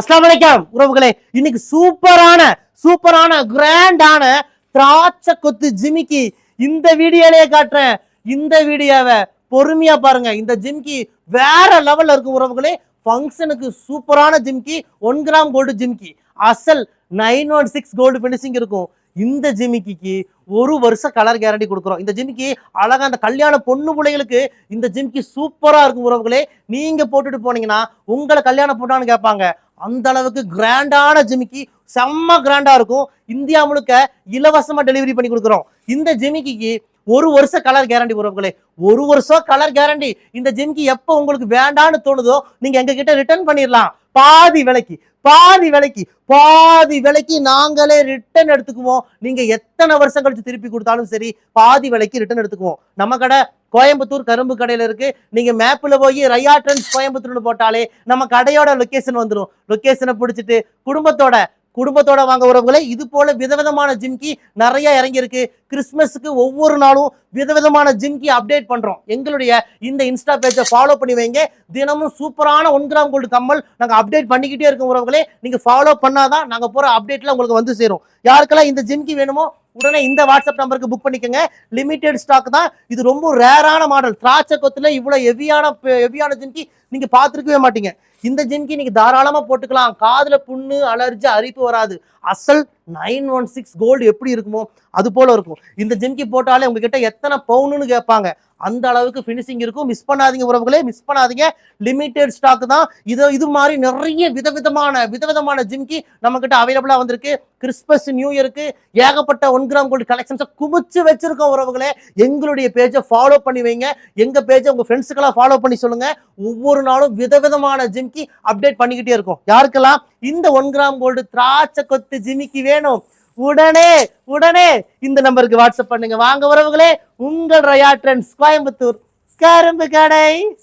அஸ்லாம் வலைக்கம் உறவுகளே. இன்னைக்கு சூப்பரான சூப்பரான கிராண்டான திராட்சை கொத்து ஜிமிக்கி இந்த வீடியோலயே காட்டுறேன். இந்த வீடியோவை பொறுமையா பாருங்க. இந்த ஜிம்கி வேற லெவல்ல இருக்கும் உறவுகளே. ஃபங்க்ஷனுக்கு சூப்பரான jhumki one gram gold jhumki அசல் nine one six gold finishing இருக்கும். இந்த ஜிமிக்கிக்கு ஒரு வருஷம் கலர் கேரண்டி கொடுக்குறோம். இந்த ஜிமிக்கி அழகா அந்த கல்யாண பொண்ணு பிள்ளைகளுக்கு இந்த ஜிமிக்கி சூப்பரா இருக்கும் உறவுகளே. நீங்க போட்டுட்டு போனீங்கன்னா உங்களை கல்யாணம் போட்டான்னு கேட்பாங்க. அந்த அளவுக்கு கிராண்டான ஜிமிக்கி செம்ம கிராண்டா இருக்கும். இந்தியா முழுக்க இலவசமா டெலிவரி பண்ணி கொடுக்குறோம். இந்த ஜிமிக்கிக்கு ஒரு வருஷம் கலர் கேரண்டி உறவுகளே ஒரு வருஷம் கலர் கேரண்டி இந்த ஜிம்கி எப்போ உங்களுக்கு வேண்டான்னு தோணுதோ நீங்க எங்க கிட்ட ரிட்டர்ன் பண்ணிடலாம் பாதி விலைக்கு பாதி விலைக்கு பாதி விலைக்கு நாங்களே ரிட்டர்ன் எடுத்துக்குவோம். நீங்க எத்தனை வருஷம் கழிச்சு திருப்பி கொடுத்தாலும் சரி பாதி விலைக்கு ரிட்டர்ன் எடுத்துக்குவோம். நம்ம கடை கோயம்புத்தூர் கரும்பு கடையில் இருக்கு. நீங்க மேப்ல போய் ரயா ட்ரெண்ட்ஸ் கோயம்புத்தூர்னு போட்டாலே நம்ம கடையோட லொக்கேஷன் வந்துடும் லொக்கேஷனை பிடிச்சிட்டு குடும்பத்தோட குடும்பத்தோட வாங்க உறவுகளை இது போல விதவிதமான ஜிம்கி நிறைய இறங்கியிருக்கு. கிறிஸ்மஸுக்கு ஒவ்வொரு நாளும் விதவிதமான ஜிம்கி அப்டேட் பண்றோம். எங்களுடைய இந்த இன்ஸ்டா பேஜை ஃபாலோ பண்ணி வைங்க. தினமும் சூப்பரான ஒன் கிராம் கோல்டு கம்மல் நாங்கள் அப்டேட் பண்ணிக்கிட்டே இருக்கோம் உறவுகளே. நீங்க ஃபாலோ பண்ணாதான் நாங்க போற அப்டேட்ல உங்களுக்கு வந்து சேரும். யாருக்கெல்லாம் இந்த ஜிம்கி வேணுமோ உடனே இந்த வாட்ஸ்அப் நம்பருக்கு புக் பண்ணிக்கோங்க. லிமிடெட் ஸ்டாக் தான். இது ரொம்ப ரேரான மாடல் திராட்சை கொத்துல இவ்வளோ ஹெவியான ஹெவியான ஜிம்கி நீங்க பார்த்துருக்கவே மாட்டீங்க. இந்த ஜிம்கி நீங்க தாராளமா போட்டுக்கலாம். காதுல புண்ணு அலர்ஜி அரிப்பு வராது. அசல் நைன் ஒன் சிக்ஸ் கோல்டு எப்படி இருக்குமோ அது போல இருக்கும். இந்த ஜிம்கி போட்டாலே உங்ககிட்ட எத்தனை பவுனுன்னு கேட்பாங்க. அந்த அளவுக்கு ஃபினிஷிங் இருக்கும். மிஸ் பண்ணாதீங்க உறவுகளே மிஸ் பண்ணாதீங்க. லிமிடெட் ஸ்டாக் தான். இது இது மாதிரி நிறைய விதவிதமான விதவிதமான ஜிம்கி நம்ம கிட்ட அவைலபிளா வந்திருக்கு கிறிஸ்மஸ் நியூ இயருக்கு ஏகப்பட்ட ஒன் கிராம் கோல்டு கலெக்ஷன்ஸை குமிச்சு வச்சிருக்கோம் உறவுகளே. எங்களுடைய பேஜை ஃபாலோ பண்ணி வைங்க. எங்க பேஜை உங்க ஃப்ரெண்ட்ஸுக்கெல்லாம் ஃபாலோ பண்ணி சொல்லுங்க. ஒவ்வொரு நாளும் விதவிதமான ஜிமிக்கி அப்டேட் பண்ணிக்கிட்டே இருக்கும். யாருக்கெல்லாம்? இந்த ஒன் கிராம் கோல்டு திராட்சை கொத்து ஜிமிக்கி வேணும். உடனே உடனே இந்த நம்பருக்கு வாட்ஸ்அப் பண்ணுங்க. வாங்க உறவுகளே. உங்கள் ரயா ட்ரெண்ட்ஸ் கோயம்புத்தூர். கரும்பு கடை.